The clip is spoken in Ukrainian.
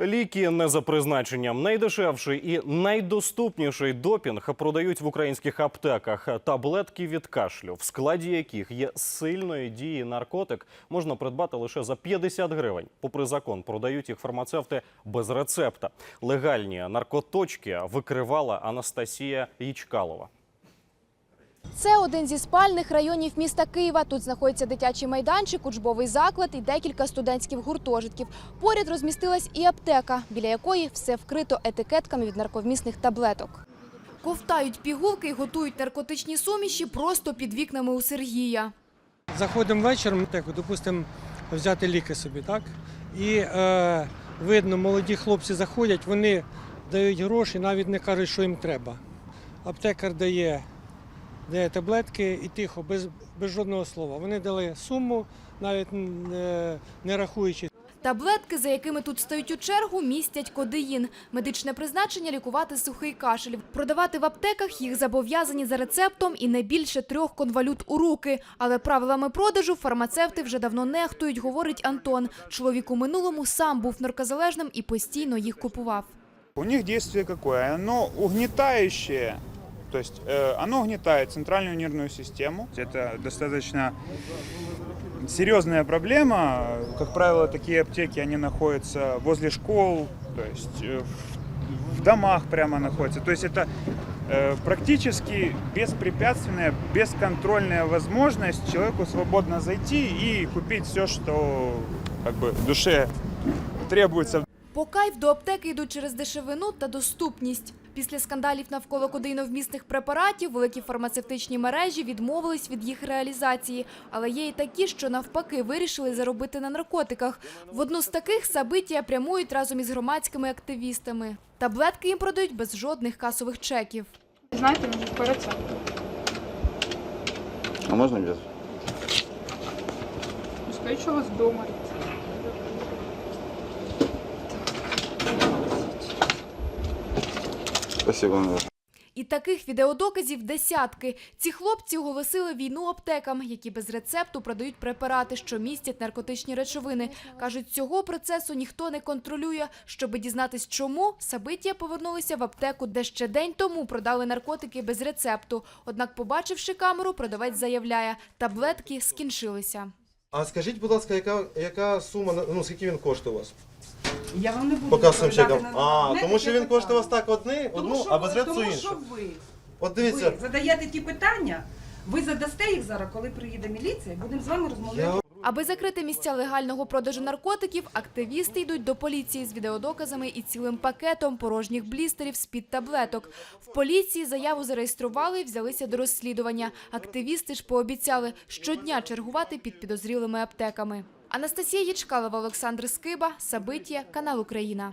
Ліки не за призначенням. Найдешевший і найдоступніший допінг продають в українських аптеках. Таблетки від кашлю, в складі яких є сильної дії наркотик, можна придбати лише за 50 гривень. Попри закон, продають їх фармацевти без рецепта. Легальні наркоточки викривала Анастасія Ячкалова. Це один зі спальних районів міста Києва. Тут знаходиться дитячий майданчик, учбовий заклад і декілька студентських гуртожитків. Поряд розмістилась і аптека, біля якої все вкрито етикетками від нарковмісних таблеток. Ковтають пігулки і готують наркотичні суміші просто під вікнами у Сергія. Заходимо вечором, допустимо, взяти ліки собі, так? І е, видно, молоді хлопці заходять, вони дають гроші, навіть не кажуть, що їм треба. Аптекар дає, дає таблетки і тихо, без, без жодного слова. Вони дали суму, навіть не, не рахуючи. Таблетки, за якими тут стають у чергу, містять кодеїн. Медичне призначення – лікувати сухий кашель. Продавати в аптеках їх зобов'язані за рецептом і не більше трьох конвалют у руки. Але правилами продажу фармацевти вже давно нехтують, говорить Антон. Чоловік у минулому сам був наркозалежним і постійно їх купував. У них действие какое? Оно угнетающее, то есть э, оно угнетает центральную нервную систему. Это достаточно серьезная проблема. Как правило, такие аптеки, они находятся возле школ, то есть э, в, в домах прямо находятся. То есть это э, практически беспрепятственная, бесконтрольная возможность человеку свободно зайти и купить все, что как бы душе требуется По кайф до аптеки йдуть через дешевину та доступність. Після скандалів навколо кодеїновмісних препаратів великі фармацевтичні мережі відмовились від їх реалізації. Але є і такі, що навпаки вирішили заробити на наркотиках. В одну з таких Сабитія прямують разом із громадськими активістами. Таблетки їм продають без жодних касових чеків. Знаєте, по рецепту. А можно без? Скажіть, що у вас вдома. Спасибо. І таких відеодоказів десятки. Ці хлопці оголосили війну аптекам, які без рецепту продають препарати, що містять наркотичні речовини. Кажуть, цього процесу ніхто не контролює. Щоби дізнатись, чому, Сабитія повернулися в аптеку, де ще день тому продали наркотики без рецепту. Однак, побачивши камеру, продавець заявляє, таблетки скінчилися. А скажіть, будь ласка, яка, яка сума, ну скільки він коштує у вас? Я вам не буду По касовим відповідати чекам. на А, мене тому що таке він коштує у вас так одне, одну, а без ви- рецепту тому іншу. що ви, От дивіться, ви задаєте ті питання, ви задасте їх зараз, коли приїде міліція, і будемо з вами розмовляти. я Аби закрити місця легального продажу наркотиків, активісти йдуть до поліції з відеодоказами і цілим пакетом порожніх блістерів з-під таблеток. В поліції заяву зареєстрували і взялися до розслідування. Активісти ж пообіцяли щодня чергувати під підозрілими аптеками. Анастасія Ячкалова, Олександр Скиба, Сабиття, канал Україна.